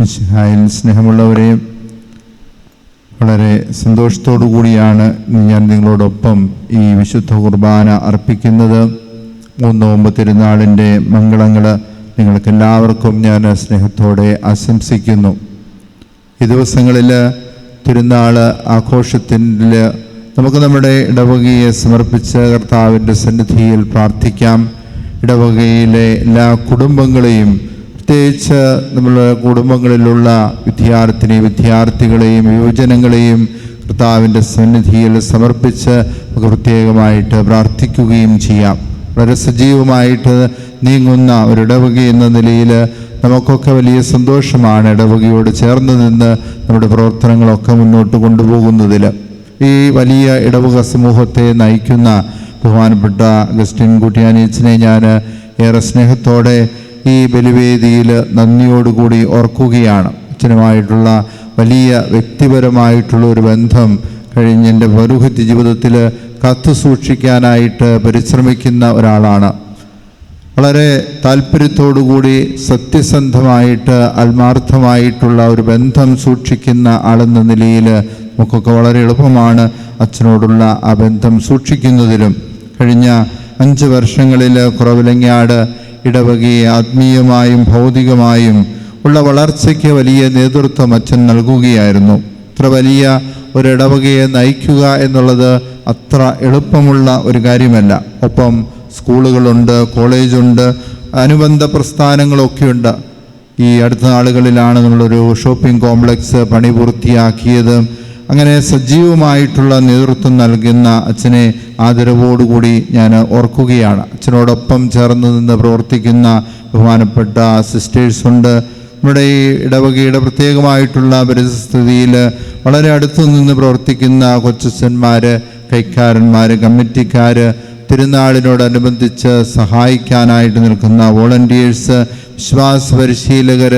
മിശിഹായിൽ സ്നേഹമുള്ളവരെ വളരെ സന്തോഷത്തോടു കൂടിയാണ് ഞാൻ നിങ്ങളോടൊപ്പം ഈ വിശുദ്ധ കുർബാന അർപ്പിക്കുന്നത്. മൂന്ന് നോമ്പ് തിരുനാളിന്റെ മംഗളങ്ങൾ നിങ്ങൾക്കെല്ലാവർക്കും ഞാൻ സ്നേഹത്തോടെ ആശംസിക്കുന്നു. ഈ ദിവസങ്ങളിൽ തിരുനാൾ ആഘോഷത്തിൽ നമുക്ക് നമ്മുടെ ഇടവകയെ സമർപ്പിച്ച കർത്താവിന്റെ സന്നിധിയിൽ പ്രാർത്ഥിക്കാം. ഇടവകയിലെ എല്ലാ കുടുംബങ്ങളെയും പ്രത്യേകിച്ച് നമ്മുടെ കുടുംബങ്ങളിലുള്ള വിദ്യാർത്ഥിനി വിദ്യാർത്ഥികളെയും യുവജനങ്ങളെയും കർത്താവിന്റെ സന്നിധിയിൽ സമർപ്പിച്ച് നമുക്ക് പ്രത്യേകമായിട്ട് പ്രാർത്ഥിക്കുകയും ചെയ്യാം. വളരെ സജീവമായിട്ട് നീങ്ങുന്ന ഒരു എന്ന നിലയിൽ നമുക്കൊക്കെ വലിയ സന്തോഷമാണ് ഇടവകയോട് ചേർന്ന് നിന്ന് നമ്മുടെ പ്രവർത്തനങ്ങളൊക്കെ മുന്നോട്ട് കൊണ്ടുപോകുന്നതിൽ. ഈ വലിയ ഇടവക സമൂഹത്തെ നയിക്കുന്ന ബഹുമാനപ്പെട്ട അഗസ്റ്റിൻ കുട്ടിയാനീച്ചിനെ ഞാൻ ഏറെ സ്നേഹത്തോടെ ഈ ബലിവേദിയിൽ നന്ദിയോടുകൂടി ഓർക്കുകയാണ്. അച്ഛനുമായിട്ടുള്ള വലിയ വ്യക്തിപരമായിട്ടുള്ള ഒരു ബന്ധം കഴിഞ്ഞ എന്റെ പൗരോഹിത്യ ജീവിതത്തിൽ കാത്തു സൂക്ഷിക്കാനായിട്ട് പരിശ്രമിക്കുന്ന ഒരാളാണ്. വളരെ താല്പര്യത്തോടുകൂടി സത്യസന്ധമായിട്ട് ആത്മാർത്ഥമായിട്ടുള്ള ഒരു ബന്ധം സൂക്ഷിക്കുന്ന ആളെന്ന നിലയിൽ നമുക്കൊക്കെ വളരെ എളുപ്പമാണ് അച്ഛനോടുള്ള ആ ബന്ധം സൂക്ഷിക്കുന്നതിലും. കഴിഞ്ഞ അഞ്ച് വർഷങ്ങളിൽ കുറവിലങ്ങാട് ഇടവകയെ ആത്മീയമായും ഭൗതികമായും ഉള്ള വളർച്ചയ്ക്ക് വലിയ നേതൃത്വം അച്ഛൻ നൽകുകയായിരുന്നു. ഇത്ര വലിയ ഒരു ഇടവകയെ നയിക്കുക എന്നുള്ളത് അത്ര എളുപ്പമുള്ള ഒരു കാര്യമല്ല. ഒപ്പം സ്കൂളുകളുണ്ട് കോളേജുണ്ട് അനുബന്ധ പ്രസ്ഥാനങ്ങളൊക്കെയുണ്ട്. ഈ അടുത്ത നാളുകളിലാണ് നമ്മളൊരു ഷോപ്പിംഗ് കോംപ്ലക്സ് പണി പൂർത്തിയാക്കിയത്. അങ്ങനെ സജീവമായിട്ടുള്ള നേതൃത്വം നൽകുന്ന അച്ഛനെ ആദരവോടുകൂടി ഞാൻ ഓർക്കുകയാണ്. അച്ഛനോടൊപ്പം ചേർന്ന് നിന്ന് പ്രവർത്തിക്കുന്ന ബഹുമാനപ്പെട്ട സിസ്റ്റേഴ്സുണ്ട് നമ്മുടെ ഈ ഇടവകയുടെ പ്രത്യേകമായിട്ടുള്ള പരിസ്ഥിതിയിൽ വളരെ അടുത്തു നിന്ന് പ്രവർത്തിക്കുന്ന കൊച്ചച്ഛന്മാർ കൈക്കാരന്മാർ കമ്മിറ്റിക്കാർ തിരുനാളിനോടനുബന്ധിച്ച് സഹായിക്കാനായിട്ട് നിൽക്കുന്ന വോളണ്ടിയേഴ്സ് വിശ്വാസ പരിശീലകർ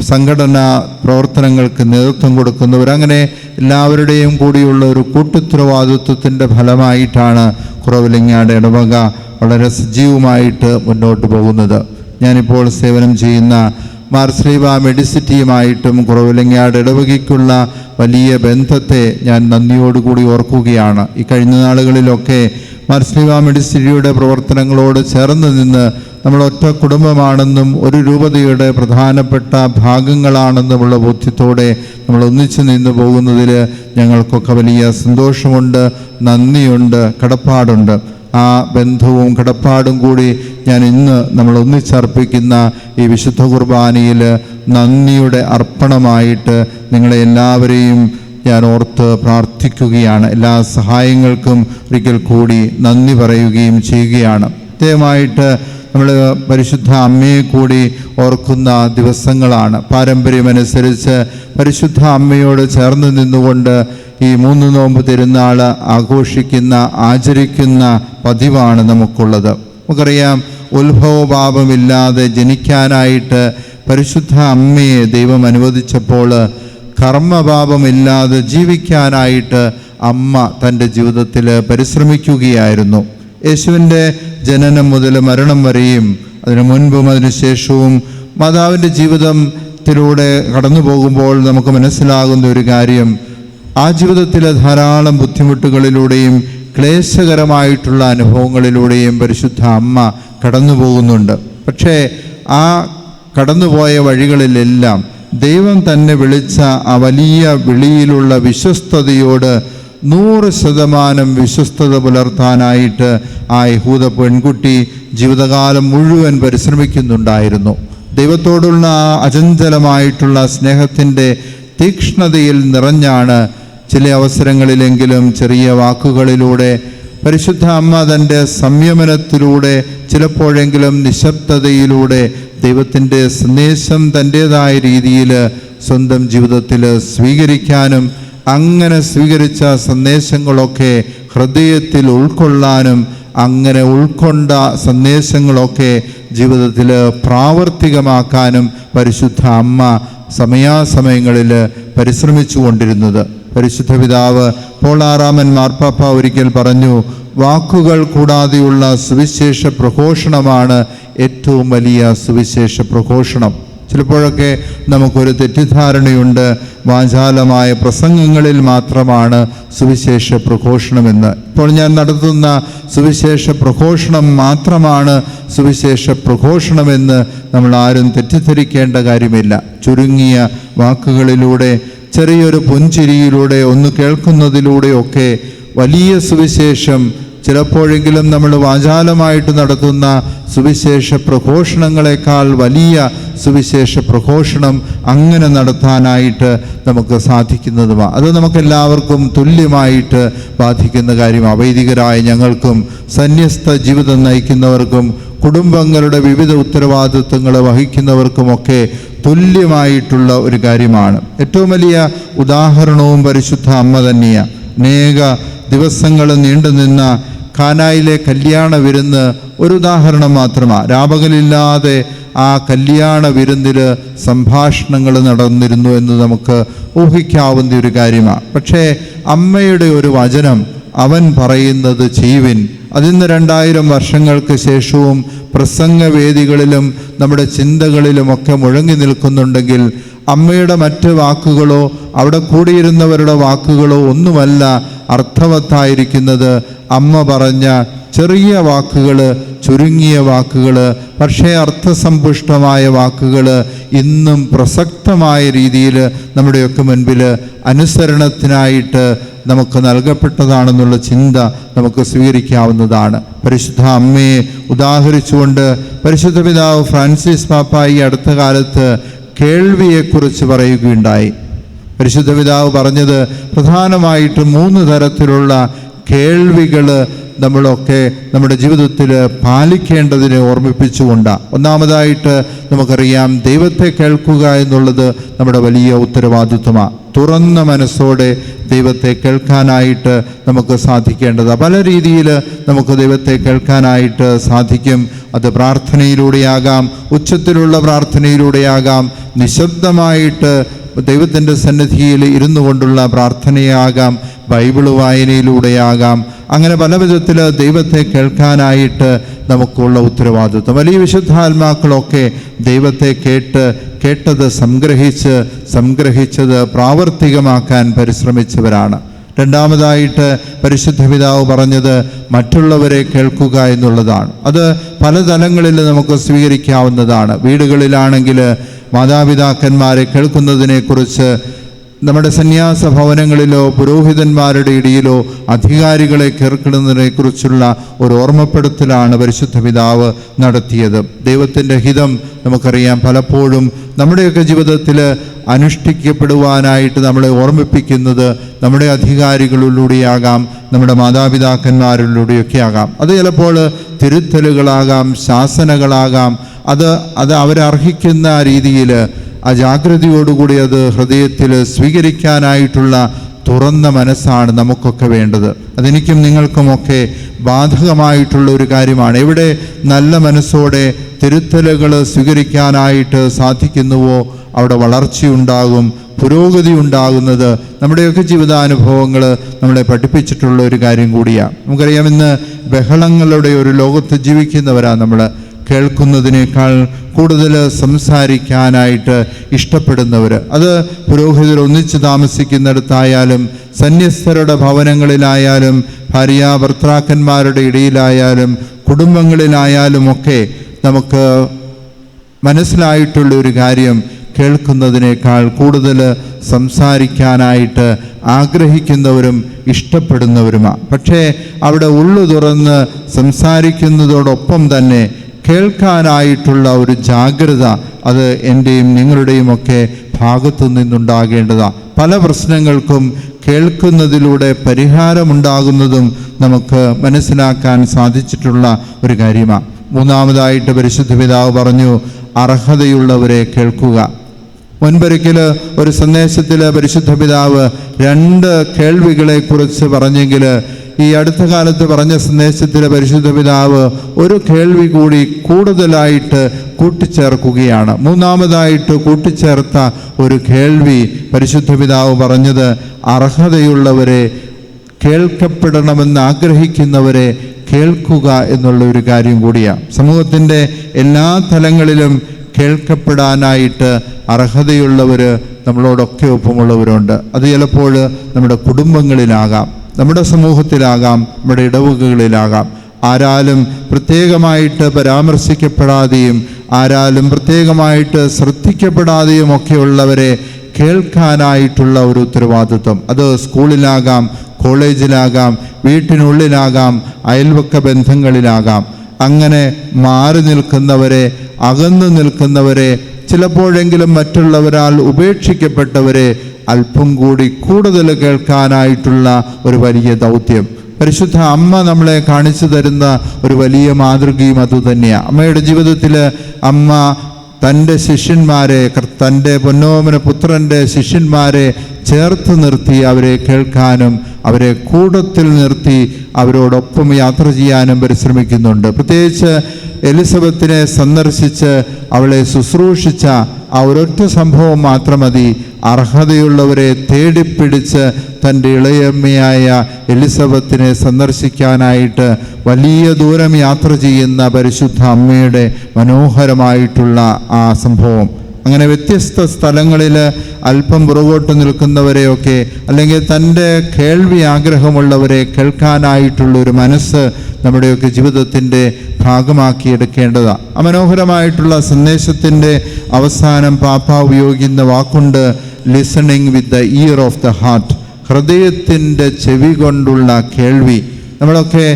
സംഘടനാ പ്രവർത്തനങ്ങൾക്ക് നേതൃത്വം കൊടുക്കുന്നവർ. അങ്ങനെ എല്ലാവരുടെയും കൂടിയുള്ള ഒരു കൂട്ടുത്തരവാദിത്വത്തിന്റെ ഫലമായിട്ടാണ് കുറവിലങ്ങാട് ഇടവക വളരെ സജീവമായിട്ട് മുന്നോട്ട് പോകുന്നത്. ഞാനിപ്പോൾ സേവനം ചെയ്യുന്ന മാർസ്ലീവ മെഡിസിറ്റിയുമായിട്ടും കുറവിലങ്ങാട് ഇടവകയ്ക്കുള്ള വലിയ ബന്ധത്തെ ഞാൻ നന്ദിയോടുകൂടി ഓർക്കുകയാണ്. ഈ കഴിഞ്ഞ നാളുകളിലൊക്കെ മാർസ്ലീവ മെഡിസിറ്റിയുടെ പ്രവർത്തനങ്ങളോട് ചേർന്ന് നിന്ന് നമ്മൾ ഒറ്റ കുടുംബമാണെന്നും ഒരു രൂപതയുടെ പ്രധാനപ്പെട്ട ഭാഗങ്ങളാണെന്നുമുള്ള ബോധ്യത്തോടെ നമ്മൾ ഒന്നിച്ചു നിന്ന് പോകുന്നതിൽ ഞങ്ങൾക്കൊക്കെ വലിയ സന്തോഷമുണ്ട് നന്ദിയുണ്ട് കടപ്പാടുണ്ട്. ആ ബന്ധവും കടപ്പാടും കൂടി ഞാൻ ഇന്ന് നമ്മൾ ഒന്നിച്ചർപ്പിക്കുന്ന ഈ വിശുദ്ധ കുർബാനയിൽ നന്ദിയുടെ അർപ്പണമായിട്ട് നിങ്ങളെ എല്ലാവരെയും ഞാൻ ഓർത്ത് പ്രാർത്ഥിക്കുകയാണ്. എല്ലാ സഹായങ്ങൾക്കും ഒരിക്കൽ കൂടി നന്ദി പറയുകയും ചെയ്യുകയാണ്. പ്രത്യേകമായിട്ട് നമ്മൾ പരിശുദ്ധ അമ്മയെ കൂടി ഓർക്കുന്ന ദിവസങ്ങളാണ്. പാരമ്പര്യമനുസരിച്ച് പരിശുദ്ധ അമ്മയോട് ചേർന്ന് നിന്നുകൊണ്ട് ഈ മൂന്ന് നോമ്പ് തിരുനാൾ ആഘോഷിക്കുന്ന ആചരിക്കുന്ന പതിവാണ് നമുക്കുള്ളത്. നമുക്കറിയാം ഉത്ഭവപാപമില്ലാതെ ജനിക്കാനായിട്ട് പരിശുദ്ധ അമ്മയെ ദൈവം അനുവദിച്ചപ്പോൾ കർമ്മപാപമില്ലാതെ ജീവിക്കാനായിട്ട് അമ്മ തന്റെ ജീവിതത്തിൽ പരിശ്രമിക്കുകയായിരുന്നു. യേശുവിന്റെ ജനനം മുതൽ മരണം വരെയും അതിനു മുൻപും അതിനുശേഷവും മാതാവിന്റെ ജീവിതത്തിലൂടെ കടന്നു പോകുമ്പോൾ നമുക്ക് മനസ്സിലാകുന്ന ഒരു കാര്യം ആ ജീവിതത്തിലെ ധാരാളം ബുദ്ധിമുട്ടുകളിലൂടെയും ക്ലേശകരമായിട്ടുള്ള അനുഭവങ്ങളിലൂടെയും പരിശുദ്ധ അമ്മ കടന്നു പോകുന്നുണ്ട്. പക്ഷേ ആ കടന്നുപോയ വഴികളിലെല്ലാം ദൈവം തന്നെ വിളിച്ച ആ വലിയ വിളിയിലുള്ള വിശ്വസ്തതയോട് നൂറ് ശതമാനം വിശ്വസ്തത പുലർത്താനായിട്ട് ആ യഹൂദ പെൺകുട്ടി ജീവിതകാലം മുഴുവൻ പരിശ്രമിക്കുന്നുണ്ടായിരുന്നു. ദൈവത്തോടുള്ള അചഞ്ചലമായിട്ടുള്ള സ്നേഹത്തിന്റെ തീക്ഷ്ണതയിൽ നിറഞ്ഞാണ് ചില അവസരങ്ങളിലെങ്കിലും ചെറിയ വാക്കുകളിലൂടെ പരിശുദ്ധ അമ്മ തന്റെ സംയമനത്തിലൂടെ ചിലപ്പോഴെങ്കിലും നിശബ്ദതയിലൂടെ ദൈവത്തിന്റെ സന്ദേശം തന്റേതായ രീതിയിൽ സ്വന്തം ജീവിതത്തിൽ സ്വീകരിക്കാനും അങ്ങനെ സ്വീകരിച്ച സന്ദേശങ്ങളൊക്കെ ഹൃദയത്തിൽ ഉൾക്കൊള്ളാനും അങ്ങനെ ഉൾക്കൊണ്ട സന്ദേശങ്ങളൊക്കെ ജീവിതത്തിൽ പ്രാവർത്തികമാക്കാനും പരിശുദ്ധ അമ്മ സമയാസമയങ്ങളിൽ പരിശ്രമിച്ചു കൊണ്ടിരുന്നത്. പരിശുദ്ധ പിതാവ് പോളാറാമൻ മാർപ്പാപ്പ ഒരിക്കൽ പറഞ്ഞു വാക്കുകൾ കൂടാതെയുള്ള സുവിശേഷ പ്രഘോഷണമാണ് ഏറ്റവും വലിയ സുവിശേഷ പ്രഘോഷണം. ചിലപ്പോഴൊക്കെ നമുക്കൊരു തെറ്റിദ്ധാരണയുണ്ട്. വാചാലമായ പ്രസംഗങ്ങളിൽ മാത്രമാണ് സുവിശേഷ പ്രഘോഷണമെന്ന്. ഇപ്പോൾ ഞാൻ നടത്തുന്ന സുവിശേഷ പ്രഘോഷണം മാത്രമാണ് സുവിശേഷ പ്രഘോഷണമെന്ന് നമ്മൾ ആരും തെറ്റിദ്ധരിക്കേണ്ട കാര്യമില്ല. ചുരുങ്ങിയ വാക്കുകളിലൂടെ ചെറിയൊരു പുഞ്ചിരിയിലൂടെ ഒന്ന് കേൾക്കുന്നതിലൂടെയൊക്കെ വലിയ സുവിശേഷം ചിലപ്പോഴെങ്കിലും നമ്മൾ വാചാലമായിട്ട് നടത്തുന്ന സുവിശേഷ പ്രഘോഷണങ്ങളെക്കാൾ വലിയ സുവിശേഷ പ്രഘോഷണം അങ്ങനെ നടത്താനായിട്ട് നമുക്ക് സാധിക്കുന്നതുമാണ് അത് നമുക്കെല്ലാവർക്കും തുല്യമായിട്ട് ബാധിക്കുന്ന കാര്യം അവൈദികരായ ഞങ്ങൾക്കും സന്യസ്ത ജീവിതം നയിക്കുന്നവർക്കും കുടുംബങ്ങളുടെ വിവിധ ഉത്തരവാദിത്വങ്ങൾ വഹിക്കുന്നവർക്കുമൊക്കെ തുല്യമായിട്ടുള്ള ഒരു കാര്യമാണ്. ഏറ്റവും വലിയ ഉദാഹരണവും പരിശുദ്ധ അമ്മ തന്നെയാണ് അനേക ദിവസങ്ങൾ നീണ്ടുനിന്ന കാനായിലെ കല്യാണ വിരുന്ന് ഒരു ഉദാഹരണം മാത്രമാണ് രാപകലില്ലാതെ ആ കല്യാണ വിരുന്നിൽ സംഭാഷണങ്ങൾ നടന്നിരുന്നു എന്ന് നമുക്ക് ഊഹിക്കാവുന്ന ഒരു കാര്യമാണ് പക്ഷേ അമ്മയുടെ ഒരു വചനം അവൻ പറയുന്നത് ചെയ്യുവിൻ. അതിന്ന് രണ്ടായിരം വർഷങ്ങൾക്ക് ശേഷവും പ്രസംഗവേദികളിലും നമ്മുടെ ചിന്തകളിലുമൊക്കെ മുഴങ്ങി നിൽക്കുന്നുണ്ടെങ്കിൽ അമ്മയുടെ മറ്റ് വാക്കുകളോ അവിടെ കൂടിയിരുന്നവരുടെ വാക്കുകളോ ഒന്നുമല്ല അർത്ഥവത്തായിരിക്കുന്നത്. അമ്മ പറഞ്ഞ ചെറിയ വാക്കുകൾ ചുരുങ്ങിയ വാക്കുകൾ പക്ഷേ അർത്ഥസമ്പുഷ്ടമായ വാക്കുകൾ ഇന്നും പ്രസക്തമായ രീതിയിൽ നമ്മുടെയൊക്കെ മുൻപിൽ അനുസരണത്തിനായിട്ട് നമുക്ക് നൽകപ്പെട്ടതാണെന്നുള്ള ചിന്ത നമുക്ക് സ്വീകരിക്കാവുന്നതാണ്. പരിശുദ്ധ അമ്മയെ ഉദാഹരിച്ചുകൊണ്ട് പരിശുദ്ധ പിതാവ് ഫ്രാൻസിസ് പാപ്പ ഈ അടുത്ത കാലത്ത് കേൾവിയെക്കുറിച്ച് പറയുകയുണ്ടായി. പരിശുദ്ധ പിതാവ് പറഞ്ഞത് പ്രധാനമായിട്ടും മൂന്ന് തരത്തിലുള്ള കേൾവികൾ നമ്മളൊക്കെ നമ്മുടെ ജീവിതത്തിൽ പാലിക്കേണ്ടതിനെ ഓർമ്മിപ്പിച്ചുകൊണ്ടാണ് ഒന്നാമതായിട്ട് നമുക്കറിയാം ദൈവത്തെ കേൾക്കുക എന്നുള്ളത് നമ്മുടെ വലിയ ഉത്തരവാദിത്വമാണ് തുറന്ന മനസ്സോടെ ദൈവത്തെ കേൾക്കാനായിട്ട് നമുക്ക് സാധിക്കേണ്ടത്. പല രീതിയിൽ നമുക്ക് ദൈവത്തെ കേൾക്കാനായിട്ട് സാധിക്കും. അത് പ്രാർത്ഥനയിലൂടെയാകാം ഉച്ചത്തിലുള്ള പ്രാർത്ഥനയിലൂടെയാകാം നിശബ്ദമായിട്ട് ദൈവത്തിന്റെ സന്നിധിയിൽ ഇരുന്നു കൊണ്ടുള്ള പ്രാർത്ഥനയാകാം ബൈബിൾ വായനയിലൂടെയാകാം. അങ്ങനെ പല വിധത്തിൽ ദൈവത്തെ കേൾക്കാനായിട്ട് നമുക്കുള്ള ഉത്തരവാദിത്വം. വലിയ വിശുദ്ധാത്മാക്കളൊക്കെ ദൈവത്തെ കേട്ട് കേട്ടത് സംഗ്രഹിച്ച് സംഗ്രഹിച്ചത് പ്രാവർത്തികമാക്കാൻ പരിശ്രമിച്ചവരാണ്. രണ്ടാമതായിട്ട് പരിശുദ്ധ പിതാവ് പറഞ്ഞത് മറ്റുള്ളവരെ കേൾക്കുക എന്നുള്ളതാണ്. അത് പല തലങ്ങളിൽ നമുക്ക് സ്വീകരിക്കാവുന്നതാണ്. വീടുകളിലാണെങ്കിൽ മാതാപിതാക്കന്മാരെ കേൾക്കുന്നതിനെക്കുറിച്ച് നമ്മുടെ സന്യാസ ഭവനങ്ങളിലോ പുരോഹിതന്മാരുടെ ഇടയിലോ അധികാരികളെ കേൾക്കുന്നതിനെക്കുറിച്ചുള്ള ഒരു ഓർമ്മപ്പെടുത്തലാണ് പരിശുദ്ധ പിതാവ് നടത്തിയത്. ദൈവത്തിന്റെ ഹിതം നമുക്കറിയാം. പലപ്പോഴും നമ്മുടെയൊക്കെ ജീവിതത്തിൽ അനുഷ്ഠിക്കപ്പെടുവാനായിട്ട് നമ്മളെ ഓർമ്മിപ്പിക്കുന്നത് നമ്മുടെ അധികാരികളിലൂടെയാകാം നമ്മുടെ മാതാപിതാക്കന്മാരിലൂടെയൊക്കെ ആകാം അത് ചിലപ്പോൾ തിരുത്തലുകളാകാം ശാസനകളാകാം. അത് അത് അവരർഹിക്കുന്ന രീതിയിൽ ആ ജാഗ്രതയോടുകൂടി അത് ഹൃദയത്തിൽ സ്വീകരിക്കാനായിട്ടുള്ള തുറന്ന മനസ്സാണ് നമുക്കൊക്കെ വേണ്ടത്. അതെനിക്കും നിങ്ങൾക്കുമൊക്കെ ബാധകമായിട്ടുള്ള ഒരു കാര്യമാണ്. എവിടെ നല്ല മനസ്സോടെ തിരുത്തലുകൾ സ്വീകരിക്കാനായിട്ട് സാധിക്കുന്നുവോ അവിടെ വളർച്ചയുണ്ടാകും പുരോഗതി ഉണ്ടാകുന്നത് നമ്മുടെയൊക്കെ ജീവിതാനുഭവങ്ങൾ നമ്മളെ പഠിപ്പിച്ചിട്ടുള്ള ഒരു കാര്യം കൂടിയാണ് നമുക്കറിയാം ഇന്ന് ബഹളങ്ങളുടെ ഒരു ലോകത്ത് ജീവിക്കുന്നവരാണ് നമ്മൾ കേൾക്കുന്നതിനേക്കാൾ കൂടുതൽ സംസാരിക്കാനായിട്ട് ഇഷ്ടപ്പെടുന്നവർ അത് പുരോഹിതർ ഒന്നിച്ച് താമസിക്കുന്നിടത്തായാലും സന്യസ്തരുടെ ഭവനങ്ങളിലായാലും ഭാര്യ ഭർത്താക്കന്മാരുടെ ഇടയിലായാലും കുടുംബങ്ങളിലായാലും ഒക്കെ നമുക്ക് മനസ്സിലായിട്ടുള്ള ഒരു കാര്യം കേൾക്കുന്നതിനേക്കാൾ കൂടുതൽ സംസാരിക്കാനായിട്ട് ആഗ്രഹിക്കുന്നവരും ഇഷ്ടപ്പെടുന്നവരുമാണ് പക്ഷേ അവിടെ ഉള്ളു തുറന്ന് സംസാരിക്കുന്നതോടൊപ്പം തന്നെ കേൾക്കാനായിട്ടുള്ള ഒരു ജാഗ്രത അത് എന്റെയും നിങ്ങളുടെയും ഒക്കെ ഭാഗത്തു നിന്നുണ്ടാകേണ്ടതാണ് പല പ്രശ്നങ്ങൾക്കും കേൾക്കുന്നതിലൂടെ പരിഹാരമുണ്ടാകുന്നതും നമുക്ക് മനസ്സിലാക്കാൻ സാധിച്ചിട്ടുള്ള ഒരു കാര്യമാണ് മൂന്നാമതായിട്ട് പരിശുദ്ധ പിതാവ് പറഞ്ഞു അർഹതയുള്ളവരെ കേൾക്കുക. മുൻപൊരിക്കൽ ഒരു സന്ദേശത്തിൽ പരിശുദ്ധ പിതാവ് രണ്ട് കേൾവികളെക്കുറിച്ച് പറഞ്ഞെങ്കിൽ ഈ അടുത്ത കാലത്ത് പറഞ്ഞ സന്ദേശത്തിലെ പരിശുദ്ധ പിതാവ് ഒരു കേൾവി കൂടി കൂടുതലായിട്ട് കൂട്ടിച്ചേർക്കുകയാണ്. മൂന്നാമതായിട്ട് കൂട്ടിച്ചേർത്ത ഒരു കേൾവി പരിശുദ്ധ പിതാവ് പറഞ്ഞത് അർഹതയുള്ളവരെ കേൾക്കപ്പെടണമെന്ന് ആഗ്രഹിക്കുന്നവരെ കേൾക്കുക എന്നുള്ള ഒരു കാര്യം കൂടിയാണ് സമൂഹത്തിന്റെ എല്ലാ തലങ്ങളിലും കേൾക്കപ്പെടാനായിട്ട് അർഹതയുള്ളവർ നമ്മളോടൊക്കെ ഒപ്പമുള്ളവരുണ്ട്. അത് ചിലപ്പോൾ നമ്മുടെ കുടുംബങ്ങളിലാകാം. നമ്മുടെ സമൂഹത്തിലാകാം നമ്മുടെ ഇടവകകളിലാകാം ആരാലും പ്രത്യേകമായിട്ട് പരാമർശിക്കപ്പെടാതെയും ആരാലും പ്രത്യേകമായിട്ട് ശ്രദ്ധിക്കപ്പെടാതെയും ഒക്കെയുള്ളവരെ കേൾക്കാനായിട്ടുള്ള ഒരു ഉത്തരവാദിത്വം. അത് സ്കൂളിലാകാം കോളേജിലാകാം വീട്ടിനുള്ളിലാകാം അയൽവക്ക ബന്ധങ്ങളിലാകാം. അങ്ങനെ മാറി നിൽക്കുന്നവരെ അകന്നു നിൽക്കുന്നവരെ ചിലപ്പോഴെങ്കിലും മറ്റുള്ളവരാൽ ഉപേക്ഷിക്കപ്പെട്ടവരെ അല്പം കൂടി കൂടുതൽ കേൾക്കാനായിട്ടുള്ള ഒരു വലിയ ദൗത്യം. പരിശുദ്ധ അമ്മ നമ്മളെ കാണിച്ചു തരുന്ന ഒരു വലിയ മാതൃകയും അതുതന്നെയാണ് അമ്മയുടെ ജീവിതത്തിൽ അമ്മ തന്റെ ശിഷ്യന്മാരെ തന്റെ പൊന്നോമന പുത്രന്റെ ശിഷ്യന്മാരെ ചേർത്ത് നിർത്തി അവരെ കേൾക്കാനും അവരെ കൂടത്തിൽ നിർത്തി അവരോടൊപ്പം യാത്ര ചെയ്യാനും പരിശ്രമിക്കുന്നുണ്ട്. പ്രത്യേകിച്ച് എലിസബത്തിനെ സന്ദർശിച്ച് അവളെ ശുശ്രൂഷിച്ച ആ ഒരൊറ്റ സംഭവം മാത്രം മതി. അർഹതയുള്ളവരെ തേടിപ്പിടിച്ച് തന്റെ ഇളയമ്മയായ എലിസബത്തിനെ സന്ദർശിക്കാനായിട്ട് വലിയ ദൂരം യാത്ര ചെയ്യുന്ന പരിശുദ്ധ അമ്മയുടെ മനോഹരമായിട്ടുള്ള ആ സംഭവം. അങ്ങനെ വ്യത്യസ്ത സ്ഥലങ്ങളിൽ അല്പം പുറകോട്ട് നിൽക്കുന്നവരെയൊക്കെ അല്ലെങ്കിൽ തന്റെ കേൾവി ആഗ്രഹമുള്ളവരെ കേൾക്കാനായിട്ടുള്ള ഒരു മനസ്സ് നമ്മുടെയൊക്കെ ജീവിതത്തിന്റെ ഭാഗമാക്കിയെടുക്കേണ്ടതാണ് അമനോഹരമായിട്ടുള്ള സന്ദേശത്തിന്റെ അവസാനം പാപ്പ ഉപയോഗിക്കുന്ന വാക്കുണ്ട് listening with the ear of the heart ഹൃദയത്തിന്റെ ചെവി കൊണ്ടുള്ള കേൾവി. നമ്മളൊക്കെ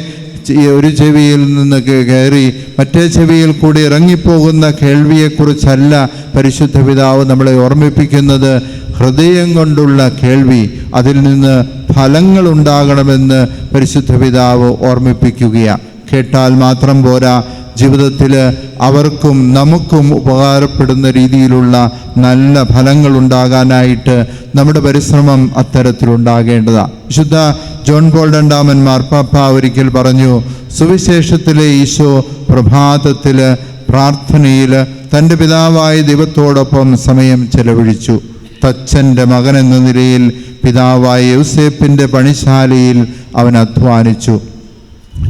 ഒരു ചെവിയിൽ നിന്ന് കയറി മറ്റേ ചെവിയിൽ കൂടി ഇറങ്ങിപ്പോകുന്ന കേൾവിയെക്കുറിച്ചല്ല പരിശുദ്ധ പിതാവ് നമ്മളെ ഓർമ്മിപ്പിക്കുന്നത്. ഹൃദയം കൊണ്ടുള്ള കേൾവി അതിൽ നിന്ന് ഫലങ്ങൾ ഉണ്ടാകണമെന്ന് പരിശുദ്ധ പിതാവ് ഓർമ്മിപ്പിക്കുകയാണ് കേട്ടാൽ മാത്രം പോരാ. ജീവിതത്തിൽ അവർക്കും നമുക്കും ഉപകാരപ്പെടുന്ന രീതിയിലുള്ള നല്ല ഫലങ്ങൾ ഉണ്ടാകാനായിട്ട് നമ്മുടെ പരിശ്രമം അത്തരത്തിലുണ്ടാകേണ്ടതാണ് വിശുദ്ധ ജോൺ പോൾ രണ്ടാമൻ മാർപ്പാപ്പ ഒരിക്കൽ പറഞ്ഞു സുവിശേഷത്തിലെ ഈശോ പ്രഭാതത്തിൽ പ്രാർത്ഥനയിൽ തന്റെ പിതാവായ ദൈവത്തോടൊപ്പം സമയം ചെലവഴിച്ചു. തച്ചന്റെ മകൻ എന്ന നിലയിൽ പിതാവായ യൂസേപ്പിന്റെ പണിശാലയിൽ അവൻ അധ്വാനിച്ചു.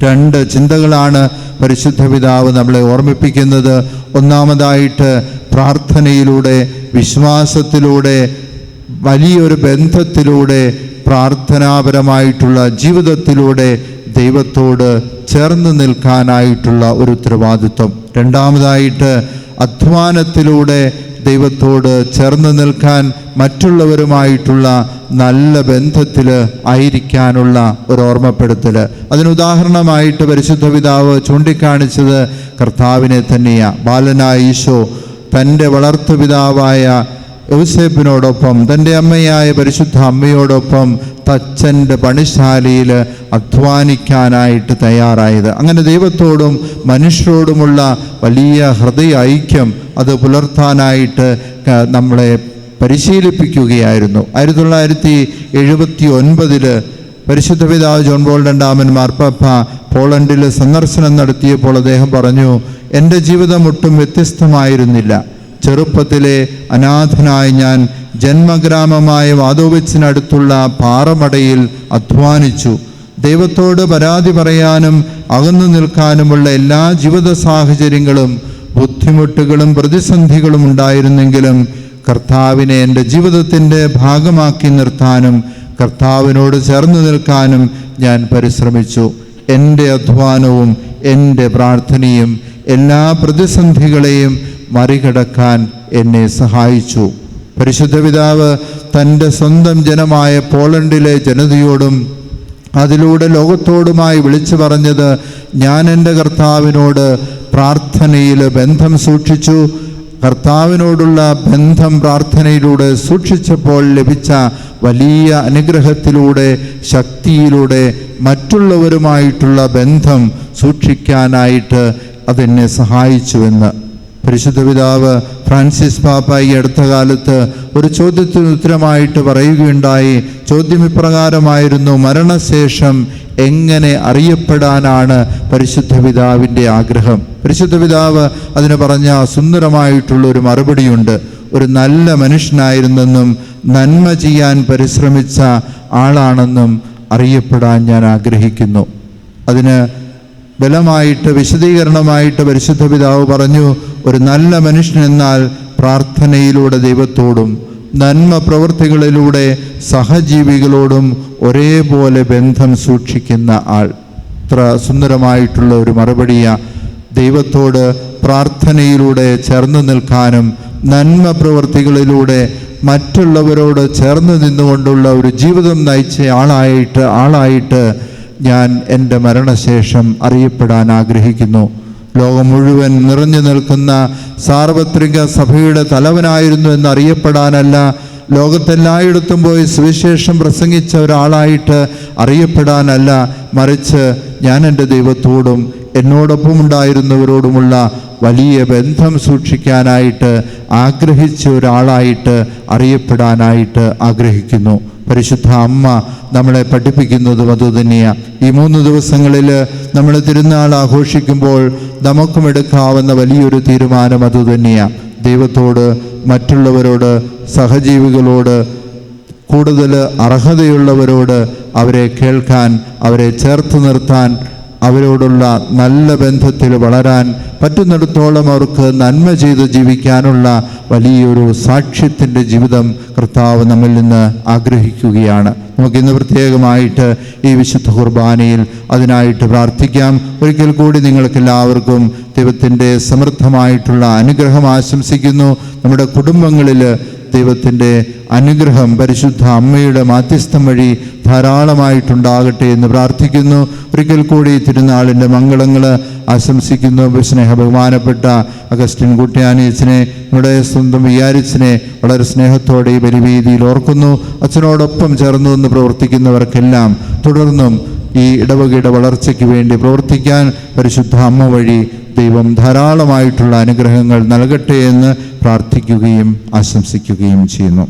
രണ്ട് ചിന്തകളാണ് പരിശുദ്ധ പിതാവ് നമ്മളെ ഓർമ്മിപ്പിക്കുന്നത്. ഒന്നാമതായിട്ട് പ്രാർത്ഥനയിലൂടെ വിശ്വാസത്തിലൂടെ വലിയൊരു ബന്ധത്തിലൂടെ പ്രാർത്ഥനാപരമായിട്ടുള്ള ജീവിതത്തിലൂടെ ദൈവത്തോട് ചേർന്ന് നിൽക്കാനായിട്ടുള്ള ഒരു ഉത്തരവാദിത്വം. രണ്ടാമതായിട്ട് അധ്വാനത്തിലൂടെ ദൈവത്തോട് ചേർന്ന് നിൽക്കാൻ മറ്റുള്ളവരുമായിട്ടുള്ള നല്ല ബന്ധത്തിൽ ആയിരിക്കാനുള്ള ഒരു ഓർമ്മപ്പെടുത്തൽ അതിനുദാഹരണമായിട്ട് പരിശുദ്ധ പിതാവ് ചൂണ്ടിക്കാണിച്ചത് കർത്താവിനെ തന്നെയാണ് ബാലനായ ഈശോ തന്റെ വളർത്തുപിതാവായ യൗസേപ്പിനോടൊപ്പം തന്റെ അമ്മയായ പരിശുദ്ധ അമ്മയോടൊപ്പം തച്ചന്റെ പണിശാലയിൽ അധ്വാനിക്കാനായിട്ട് തയ്യാറായത്. അങ്ങനെ ദൈവത്തോടും മനുഷ്യരോടുമുള്ള വലിയ ഹൃദയ ഐക്യം അത് പുലർത്താനായിട്ട് നമ്മളെ പരിശീലിപ്പിക്കുകയായിരുന്നു. ആയിരത്തി തൊള്ളായിരത്തി എഴുപത്തി ഒൻപതിൽ പരിശുദ്ധ പിതാവ് ജോൺ ബോൾ രണ്ടാമൻ മാർപ്പാപ്പ പോളണ്ടിൽ സന്ദർശനം നടത്തിയപ്പോൾ അദ്ദേഹം പറഞ്ഞു എന്റെ ജീവിതം ഒട്ടും വ്യത്യസ്തമായിരുന്നില്ല. ചെറുപ്പത്തിലെ അനാഥനായ ഞാൻ ജന്മഗ്രാമമായ വാതോവിച്ചിനടുത്തുള്ള പാറമടയിൽ അധ്വാനിച്ചു. ദൈവത്തോട് പരാതി പറയാനും അകന്നു നിൽക്കാനുമുള്ള എല്ലാ ജീവിത സാഹചര്യങ്ങളും ബുദ്ധിമുട്ടുകളും പ്രതിസന്ധികളും ഉണ്ടായിരുന്നെങ്കിലും കർത്താവിനെ എന്റെ ജീവിതത്തിന്റെ ഭാഗമാക്കി നിർത്താനും കർത്താവിനോട് ചേർന്ന് നിൽക്കാനും ഞാൻ പരിശ്രമിച്ചു. എന്റെ അധ്വാനവും എന്റെ പ്രാർത്ഥനയും എല്ലാ പ്രതിസന്ധികളെയും മറികടക്കാൻ എന്നെ സഹായിച്ചു. പരിശുദ്ധ പിതാവ് തന്റെ സ്വന്തം ജനമായ പോളണ്ടിലെ ജനതയോടും അതിലൂടെ ലോകത്തോടുമായി വിളിച്ചു പറഞ്ഞത് ഞാൻ എന്റെ കർത്താവിനോട് പ്രാർത്ഥനയിൽ ബന്ധം സൂക്ഷിച്ചു. കർത്താവിനോടുള്ള ബന്ധം പ്രാർത്ഥനയിലൂടെ സൂക്ഷിച്ചപ്പോൾ ലഭിച്ച വലിയ അനുഗ്രഹത്തിലൂടെ ശക്തിയിലൂടെ മറ്റുള്ളവരുമായിട്ടുള്ള ബന്ധം സൂക്ഷിക്കാനായിട്ട് അതെന്നെ സഹായിച്ചുവെന്ന്. പരിശുദ്ധ പിതാവ് ഫ്രാൻസിസ് പാപ്പ ഈ അടുത്ത കാലത്ത് ഒരു ചോദ്യത്തിന് ഉത്തരമായിട്ട് പറയുകയുണ്ടായി. ചോദ്യം ഇപ്രകാരമായിരുന്നു മരണശേഷം എങ്ങനെ അറിയപ്പെടാനാണ് പരിശുദ്ധ പിതാവിന്റെ ആഗ്രഹം? പരിശുദ്ധ പിതാവ് അതിന് പറഞ്ഞ സുന്ദരമായിട്ടുള്ള ഒരു മറുപടിയുണ്ട്. ഒരു നല്ല മനുഷ്യനായിരുന്നെന്നും നന്മ ചെയ്യാൻ പരിശ്രമിച്ച ആളാണെന്നും അറിയപ്പെടാൻ ഞാൻ ആഗ്രഹിക്കുന്നു. അതിന് ബലമായിട്ട് വിശദീകരണമായിട്ട് പരിശുദ്ധ പിതാവ് പറഞ്ഞു ഒരു നല്ല മനുഷ്യൻ എന്നാൽ പ്രാർത്ഥനയിലൂടെ ദൈവത്തോടും നന്മ പ്രവൃത്തികളിലൂടെ സഹജീവികളോടും ഒരേപോലെ ബന്ധം സൂക്ഷിക്കുന്ന ആൾ. ഇത്ര സുന്ദരമായിട്ടുള്ള ഒരു മറുപടിയ ദൈവത്തോട് പ്രാർത്ഥനയിലൂടെ ചേർന്ന് നിൽക്കാനും നന്മ പ്രവൃത്തികളിലൂടെ മറ്റുള്ളവരോട് ചേർന്ന് നിന്നുകൊണ്ടുള്ള ഒരു ജീവിതം നയിച്ച ആളായിട്ട് ആളായിട്ട് ഞാൻ എന്റെ മരണശേഷം അറിയപ്പെടാൻ ആഗ്രഹിക്കുന്നു. ലോകം മുഴുവൻ നിറഞ്ഞു നിൽക്കുന്ന സാർവത്രിക സഭയുടെ തലവനായിരുന്നു എന്നറിയപ്പെടാനല്ല ലോകത്തെല്ലായിടത്തും പോയി സുവിശേഷം പ്രസംഗിച്ച ഒരാളായിട്ട് അറിയപ്പെടാനല്ല മറിച്ച് ഞാൻ എന്റെ ദൈവത്തോടും എന്നോടൊപ്പം ഉണ്ടായിരുന്നവരോടുമുള്ള വലിയ ബന്ധം സൂക്ഷിക്കാനായിട്ട് ആഗ്രഹിച്ച ഒരാളായിട്ട് അറിയപ്പെടാനായിട്ട് ആഗ്രഹിക്കുന്നു. പരിശുദ്ധ അമ്മ നമ്മളെ പഠിപ്പിക്കുന്നതും അതുതന്നെയാണ് ഈ മൂന്ന് ദിവസങ്ങളിൽ നമ്മൾ തിരുനാൾ ആഘോഷിക്കുമ്പോൾ നമുക്കും എടുക്കാവുന്ന വലിയൊരു തീരുമാനം അതുതന്നെയാണ് ദൈവത്തോട് മറ്റുള്ളവരോട് സഹജീവികളോട് കൂടുതൽ അർഹതയുള്ളവരോട് അവരെ കേൾക്കാൻ അവരെ ചേർത്ത് നിർത്താൻ അവരോടുള്ള നല്ല ബന്ധത്തിൽ വളരാൻ പറ്റുന്നിടത്തോളം അവർക്ക് നന്മ ചെയ്ത് ജീവിക്കാനുള്ള വലിയൊരു സാക്ഷ്യത്തിന്റെ ജീവിതം കർത്താവ് നമ്മിൽ നിന്ന് ആഗ്രഹിക്കുകയാണ്. നമുക്കിന്ന് പ്രത്യേകമായിട്ട് ഈ വിശുദ്ധ കുർബാനയിൽ അതിനായിട്ട് പ്രാർത്ഥിക്കാം. ഒരിക്കൽ കൂടി നിങ്ങൾക്കെല്ലാവർക്കും ദൈവത്തിന്റെ സമൃദ്ധമായിട്ടുള്ള അനുഗ്രഹം ആശംസിക്കുന്നു. നമ്മുടെ കുടുംബങ്ങളിൽ ദൈവത്തിന്റെ അനുഗ്രഹം പരിശുദ്ധ അമ്മയുടെ മാധ്യസ്ഥം വഴി ധാരാളമായിട്ടുണ്ടാകട്ടെ എന്ന് പ്രാർത്ഥിക്കുന്നു. ഒരിക്കൽ കൂടി തിരുനാളിന്റെ മംഗളങ്ങൾ ആശംസിക്കുന്നു. സ്നേഹ ബഹുമാനപ്പെട്ട അഗസ്റ്റിൻ കുട്ടിയാനീസിനെ നമ്മുടെ സ്വന്തം വിയാരിച്ചിനെ വളരെ സ്നേഹത്തോടെ ഈ പരിവീതിയിൽ ഓർക്കുന്നു. അച്ഛനോടൊപ്പം ചേർന്നു എന്ന് പ്രവർത്തിക്കുന്നവർക്കെല്ലാം തുടർന്നും ഈ ഇടവകയുടെ വളർച്ചയ്ക്ക് വേണ്ടി പ്രവർത്തിക്കാൻ പരിശുദ്ധ അമ്മ വഴി ദൈവം ധാരാളമായിട്ടുള്ള അനുഗ്രഹങ്ങൾ നൽകട്ടെ എന്ന് പ്രാർത്ഥിക്കുകയും ആശംസിക്കുകയും ചെയ്യുന്നു.